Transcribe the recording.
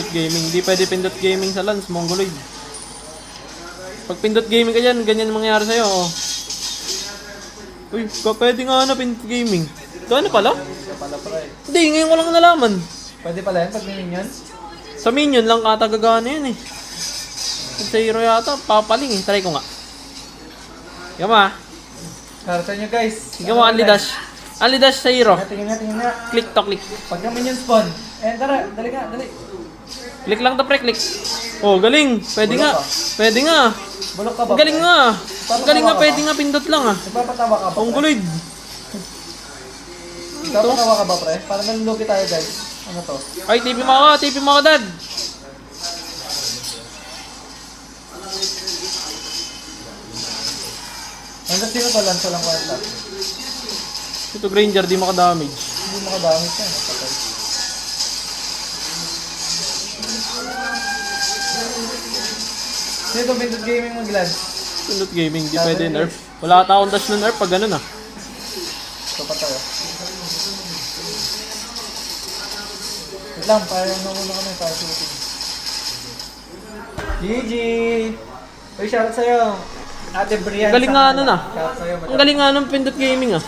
Pindot gaming. Hindi pwede pindot gaming sa Lance, Mongoloid. Pag pindot gaming ka dyan, ganyan mangyayari sa'yo. Oh. Uy, ka pwede nga na pindot gaming. Pala? Kaya pala. Hindi, ngayon ko lang nalaman. Pwede pala yan pag minion? Sa minion lang katagagana yun eh. Sa hero yata, papaling eh. Try ko nga. Ikaw ma. Para sa inyo guys. Ikaw mo, Anli Dash. Anli Dash sa hero. Tingnan nga, tingnan nga. Click to click. Pag yung minion spawn. Eh, tara, dali nga, dali. Click lang to pre, click. Oh, galing. Pwede Bulok nga. ka. Pwede nga. Bulok ka ba? Ang galing pre? nga. Ang galing nga, pwede nga pindot lang ah. Nagpapatawa ka ba? pre? Mongoloid. Nagpapatawa ka ba pre? Para naluluki tayo guys. Ano to? Ay, TP mo ako, TP mo ako dad. Hanggang sino to? Lansa lang kwenta. Ito Granger, di makadamage. Hindi makadamit yan. Itong Vintage Gaming mo, Glad? Pindot gaming, di pwede nerf. Wala ata akong dash na nerf pag ganun ah. Ito pa tayo. Wait lang, parang nauna kami para shooting. GG! Uy, shoutout sa'yo. Ate Brian. Galing nga Sangala. nun ah. Ang galing nga ng pindot gaming ah.